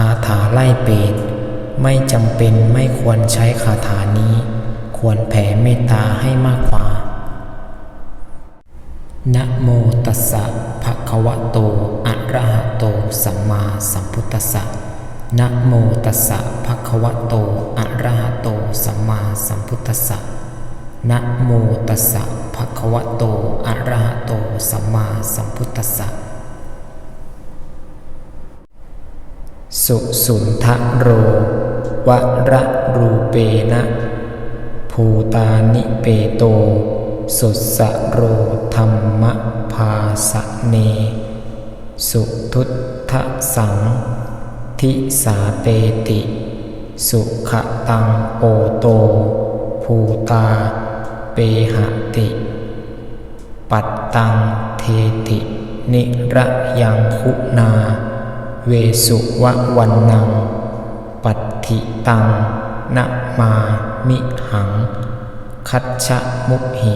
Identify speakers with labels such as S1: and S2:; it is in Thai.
S1: คาถาไล่เปรตไม่จำเป็นไม่ควรใช้คาถานี้ ควรแผ่เมตตาให้มากกว่า นะโมตัสสะภะคะวะโต อะระหะโต สัมมาสัมพุทธัสสะนะโมตัสสะภะคะวะโต อะระหะโต สัมมาสัมพุทธัสสะนะโมตัสสะภะคะวะโต อะระหะโต สัมมาสัมพุทธัสสะ สุสุนทะโรวะระรูเปนะ ภูตานิเปโต สุสะโรธรรมภาสะเน สุทุตทะสัง ทิสาเปติ สุขตังโอโต ภูตา เปหะติ ปัตตังเทติ นิระยังคุณา เวสุวะวันนัง ปัตถิตังนะมามิหัง คัจฉมุหิ